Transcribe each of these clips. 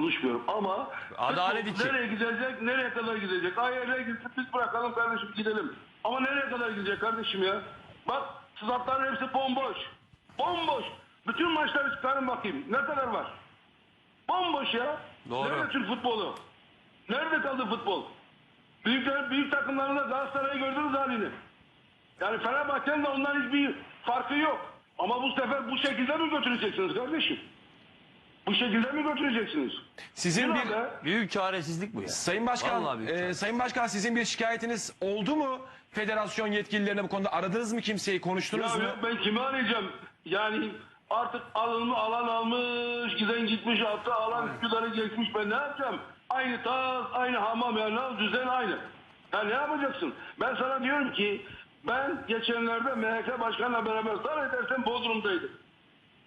konuşmuyorum ama Adalet için. nereye gidecek, nereye kadar gidecek? Ay nereye gitsin biz bırakalım kardeşim gidelim. Ama nereye kadar gidecek kardeşim ya? Bak statların hepsi bomboş. Bomboş. Bütün maçları çıkarın bakayım. Ne kadar var? Bomboş ya. Doğru. Nerede Türk futbolu? Nerede kaldı futbol? Büyükler, büyük takımlarında Galatasaray'ı gördünüz halini. Yani Fenerbahçe'nin de ondan hiçbir farkı yok. Ama bu sefer bu şekilde mi götüreceksiniz kardeşim? Bu şekilde mi götüreceksiniz? Sizin bir Yine de- Büyük çaresizlik bu ya. Sayın Başkan, büyük e. Sayın Başkan sizin bir şikayetiniz oldu mu? Federasyon yetkililerine bu konuda aradınız mı kimseyi, konuştunuz Ya mu? yok, ben kimi arayacağım? Yani artık alın alan almış, giden gitmiş, hatta alan Üsküdar'ı geçmiş. Ben ne yapacağım? Aynı tas, aynı hamam yani ne- düzen aynı. Ya ne yapacaksın? Ben sana diyorum ki ben geçenlerde MHK Başkan'la beraber zannedersem Bodrum'daydım.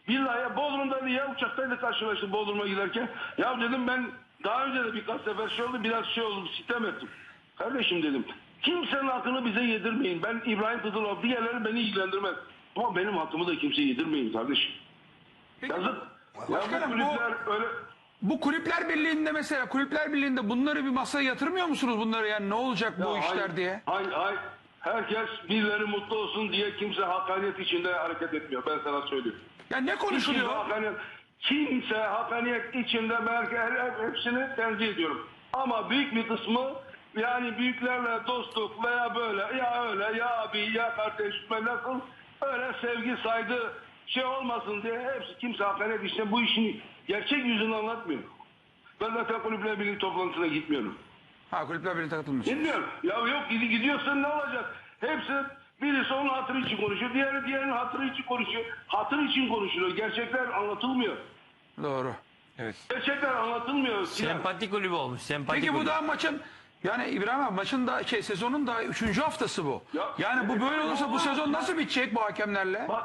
Billahi Bodrum'daydı ya uçaktaydı karşılaştık Bodrum'a giderken. Ya dedim ben daha önce de birkaç sefer şey oldu biraz şey oldu sitem ettim. Kardeşim dedim kimsenin hakkını bize yedirmeyin. Ben İbrahim Kızılov diğerleri beni ilgilendirmez. Ama benim hakkımı da kimseye yedirmeyin kardeşim. Yazık. Ya bu Başkanım, bu- kulüpler öyle... Bu kulüpler birliğinde mesela kulüpler birliğinde bunları bir masaya yatırmıyor musunuz bunları yani ne olacak bu Ya işler hayır, diye? Hayır, hayır. Herkes birileri mutlu olsun diye kimse hakaniyet içinde hareket etmiyor. Ben sana söyleyeyim. Ya ne konuşuluyor? hakaniyet, kimse hakaniyet içinde belki hepsini tenzih ediyorum. Ama büyük bir kısmı yani büyüklerle dostluk veya böyle ya öyle ya abi ya kardeş nasıl öyle sevgi saygı şey olmasın diye hepsi kimse hakaniyet içinde bu işin gerçek yüzünü anlatmıyor. Ben zaten kulüpler birliği toplantısına gitmiyorum. Ha kulüpler birliğine katılmış. Bilmiyorum. Ya yok gidi- gidiyorsun ne olacak? Hepsi birisi onun hatırı için konuşuyor. Diğeri diğerinin hatırı için konuşuyor. Hatır için konuşuluyor. Gerçekler anlatılmıyor. Doğru. Gerçekler anlatılmıyor. Sinan. Sempati kulübü olmuş. Sempati Peki bu kulübü. da maçın yani İbrahim abi maçın da şey sezonun da 3. haftası bu. Ya- yani bu böyle olursa bu sezon nasıl bitecek bu hakemlerle? Bak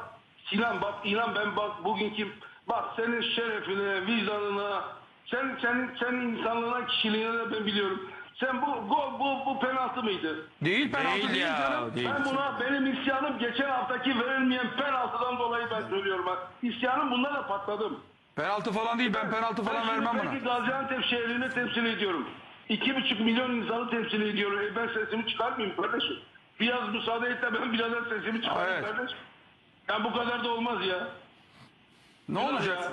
Sinan bak inan ben bak bugünkü bak senin şerefine, vicdanına, sen sen sen insanlığına, kişiliğine de ben biliyorum. Sen bu gol bu bu penaltı mıydı? Değil penaltı Değil değil, ya, canım. değil. Ben buna benim isyanım geçen haftaki verilmeyen penaltıdan dolayı ben söylüyorum. Bak. İsyanım bundan da patladım. Penaltı falan değil ben penaltı falan Ben vermem şimdi buna. belki Gaziantep şehrini temsil ediyorum. İki buçuk milyon insanı temsil ediyorum. E ben sesimi çıkarmayayım kardeşim. Biraz müsaade et de ben birader sesimi çıkarayım Evet. kardeşim. Ya bu kadar da olmaz ya. Ne olacak? Ya.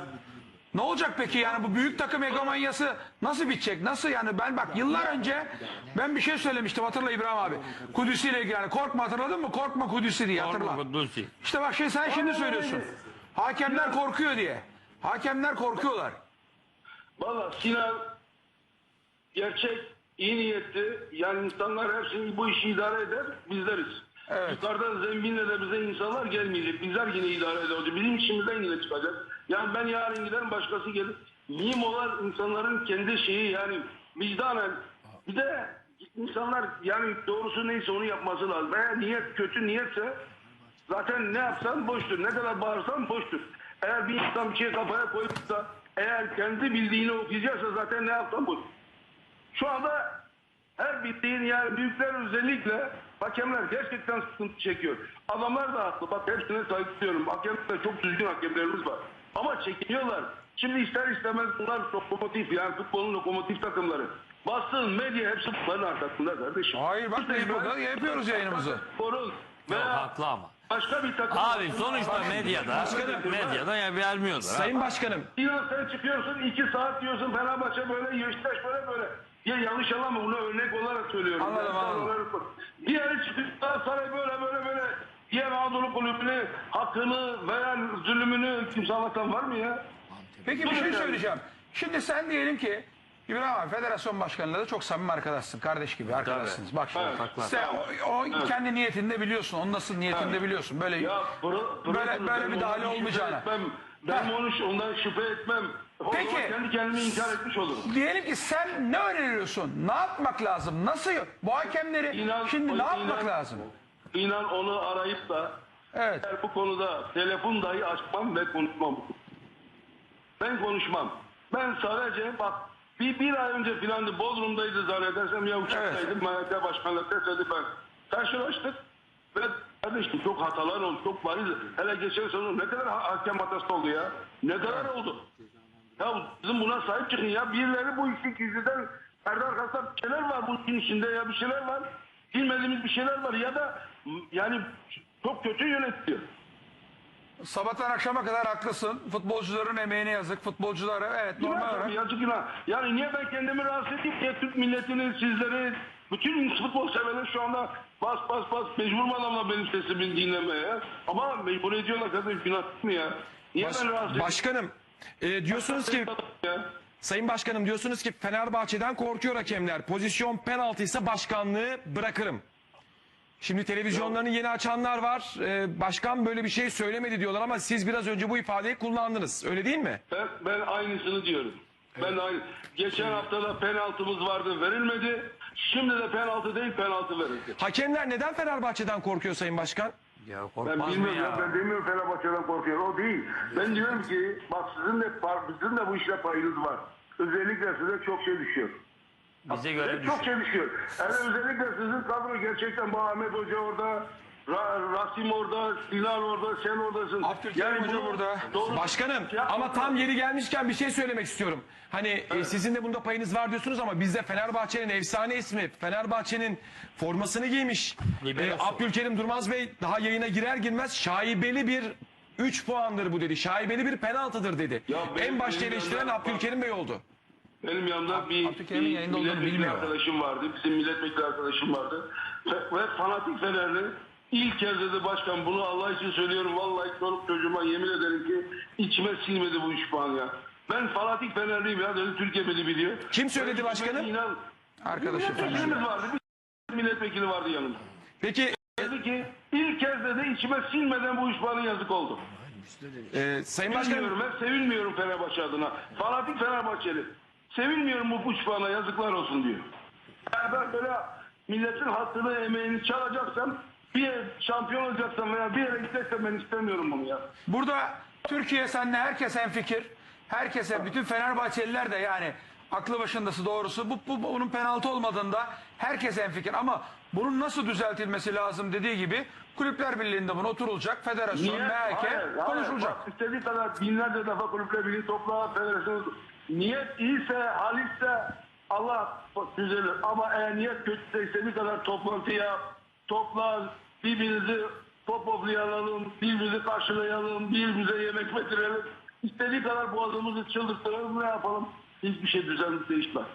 Ne olacak peki yani bu büyük takım egomanyası nasıl bitecek? Nasıl yani ben bak yıllar önce ben bir şey söylemiştim hatırla İbrahim abi. Kudüs'ü ile ilgili yani korkma hatırladın mı? Korkma Kudüs'ü diye hatırla. İşte bak şey sen şimdi söylüyorsun. Hakemler korkuyor diye. Hakemler korkuyorlar. Valla Sinan gerçek, iyi niyetli. Yani insanlar hepsini bu işi idare eder. Bizleriz. Evet. Yukarıdan zembinle de bize insanlar gelmeyecek. Bizler yine idare edeceğiz. Bizim işimizden yine çıkacak. Yani ben yarın giderim başkası gelir. Mühim olan insanların kendi şeyi yani vicdanen bir de insanlar yani doğrusu neyse onu yapması lazım. Eğer niyet kötü niyetse zaten ne yapsan boştur. Ne kadar bağırsan boştur. Eğer bir insan bir şey kafaya koyup eğer kendi bildiğini okuyacaksa zaten ne yapsan boş. Şu anda her bildiğin yani büyükler özellikle hakemler gerçekten sıkıntı çekiyor. Adamlar da haklı. Bak hepsine saygı duyuyorum. Hakemler de çok düzgün hakemlerimiz var. Ama çekiniyorlar. Şimdi ister istemez bunlar lokomotif yani futbolun lokomotif takımları. Basın, medya hepsi bunların arkasında kardeşim. Hayır, bak biz burada yapıyoruz yayınımızı. Sporun Yok, veya haklı ama. başka bir takım. Abi sonuçta medyada medyada ya vermiyorlar. Sayın Başkanım, İnan sen çıkıyorsun iki saat diyorsun Fenerbahçe böyle Beşiktaş böyle böyle. Ya yanlış anlama bunu örnek olarak söylüyorum. Anladım, Ben anladım. Diğeri çıkıyor Galatasaray böyle böyle böyle. Diğer Anadolu kulübünü hakkını veya zulümünü kimse anlatan var mı ya? Peki bir şey söyleyeceğim. Şimdi sen diyelim ki İbrahim abi federasyon başkanıyla da çok samimi arkadaşsın. Kardeş gibi arkadaşsınız. Bak şimdi. Evet. Sen o, o kendi niyetinde biliyorsun. Onun nasıl niyetinde biliyorsun. Böyle Ya bıra- Böyle- bırakın, böyle ben bir dahil olmayacağına. Etmem. Ben Ha. onu ondan şüphe etmem. O Peki. zaman kendi kendimi inkar etmiş olurum. diyelim ki sen ne öneriyorsun? Ne yapmak lazım? Nasıl? Bu hakemleri İnan, şimdi ne yapmak inan- lazım? İnan onu arayıp da Evet. eğer bu konuda telefon dahi açmam ve konuşmam. Ben konuşmam. Ben sadece bak bir, bir ay önce filan Bodrum'daydı zannedersem ya uçaktaydım. Evet. Başkanla tesadüfen karşılaştık. Kardeşim çok hatalar oldu. Çok bariz. Hele geçen sene ne kadar ha- hakem hatası oldu ya. Ne kadar oldu. Ya bizim buna sahip çıkın ya. Birileri bu işin gizliden perde arkasında bir şeyler var bu işin içinde ya bir şeyler var. Bilmediğimiz bir şeyler var ya da yani çok kötü yönetiyor. Sabahtan akşama kadar haklısın. Futbolcuların emeğine yazık. Futbolculara evet normal Normal olarak. yazık günah. Yani niye ben kendimi rahatsız edeyim diye Türk milletini, sizleri, bütün futbol severler şu anda bas bas bas mecbur mu adamlar benim sesimi dinlemeye? Ama mecbur ediyorlar kardeşim günah değil mi ya? Niye Baş- ben rahatsız başkanım e, diyorsunuz ki Ya. Sayın Başkanım diyorsunuz ki Fenerbahçe'den korkuyor hakemler. Pozisyon penaltı ise başkanlığı bırakırım. Şimdi televizyonlarını yeni açanlar var. Ee, başkan böyle bir şey söylemedi diyorlar ama siz biraz önce bu ifadeyi kullandınız. Öyle değil mi? Ben, ben aynısını diyorum. Ben de aynı. Geçen hafta da penaltımız vardı verilmedi. Şimdi de penaltı değil penaltı verildi. Hakemler neden Fenerbahçe'den korkuyor Sayın Başkan? Ya Ben korkmaz mı bilmiyorum ya. ya? ben demiyorum Fenerbahçe'den korkuyor. O değil. Ben diyorum ki bak sizin de par- sizin de bu işte payınız var. Özellikle size çok şey düşüyor. Bize göre Size çok şey düşüyor. Yani özellikle sizin kadro gerçekten bu Ahmet Hoca orada, Ra- Rasim orada, Sinan orada, sen oradasın. Abdülkerim Hoca bunu burada. doğru- Başkanım ama tam yeri gelmişken bir şey söylemek istiyorum. Hani e, sizin de bunda payınız var diyorsunuz ama bizde Fenerbahçe'nin efsane ismi, Fenerbahçe'nin formasını giymiş. E, Abdülkerim Durmaz Bey daha yayına girer girmez şaibeli bir 3 puandır bu dedi. Şaibeli bir penaltıdır dedi. Ya benim- en başta eleştiren Abdülkerim Bey oldu. Benim yanımda bir, Abdülkerim'in bir yayında olduğunu milletvekili bilmiyor. arkadaşım vardı. Bizim milletvekili arkadaşım vardı. Ve, ve fanatik Fenerli. İlk kez dedi başkan bunu Allah için söylüyorum. Vallahi çoluk çocuğuma yemin ederim ki içime sinmedi bu puan ya. Ben fanatik Fenerliyim ya dedi Türkiye beni biliyor. Kim söyledi başkanım? inan- Arkadaşım Milletvekilimiz vardı. Bir milletvekili vardı yanımda. Peki Dedi ki ilk kez dedi içime sinmeden bu puanın yazık oldu. e, Sayın Başkanım ben sevinmiyorum Fenerbahçe adına. Fanatik Fenerbahçeli. Sevinmiyorum bu puana yazıklar olsun diyor. Yani ben böyle milletin hakkını emeğini çalacaksam bir şampiyon olacaksam veya bir yere gideceksem ben istemiyorum bunu ya. Burada Türkiye seninle herkes fikir. Herkese bütün Fenerbahçeliler de yani aklı başındası doğrusu bu, bu bunun penaltı olmadığında herkes fikir ama bunun nasıl düzeltilmesi lazım dediği gibi Kulüpler Birliği'nde bunu oturulacak. Federasyon, Niye? MHK Hayır, hayır. konuşulacak. Bak, istediği kadar binlerce defa kulüpler birliği topla, federasyon. Niyet iyiyse, halitse Allah düzelir. Ama eğer niyet kötüyse istediği kadar toplantı yap, topla, birbirinizi popoplayalım, birbirimizi karşılayalım, birbirimize yemek getirelim. İstediği kadar boğazımızı çıldırtıralım, ne yapalım? Hiçbir şey düzenli değişmez.